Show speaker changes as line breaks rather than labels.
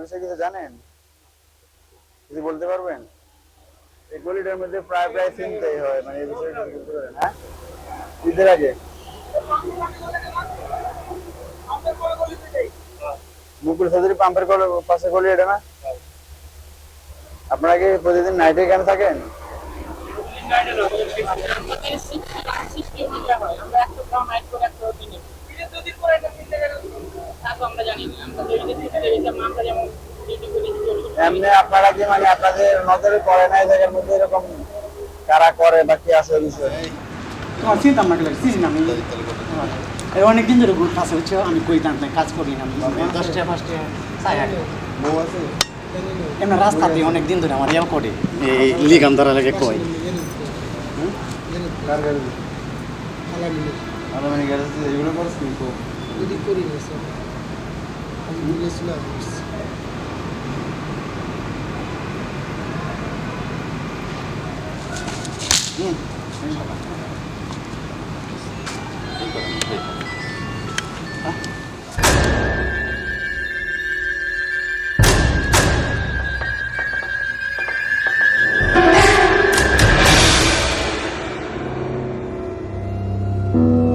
বিষয়ে কিছু জানেন? কিছু বলতে পারবেন? এই মধ্যে প্রায় প্রায় চিনতেই হয় মানে এই বিষয়ে হ্যাঁ? ঈদের আগে। মুকুল চৌধুরী পাম্পের পাশে গলি এটা না? আপনারা কি প্রতিদিন নাইটে থাকেন? এমনি আপনারা কি মানে আপনাদের নজরে পড়ে না জায়গার মধ্যে এরকম কারা করে বা কি আছে বিষয়ে?
চিন্তা আমি। অনেকদিন ধরে গ্রুপ আছে বুঝছ আমি কইতাম না কাজ করি না আমি দশটা পাঁচটা
বউ আছে?
এমনি রাস্তা দিয়ে অনেক দিন ধরে আমার ইয়াও করে এই লিগাম দ্বারা লাগে কই।
আলামিনী এগুলো করছি তো
যদি করি না Ang bilis na.
Hmm. thank you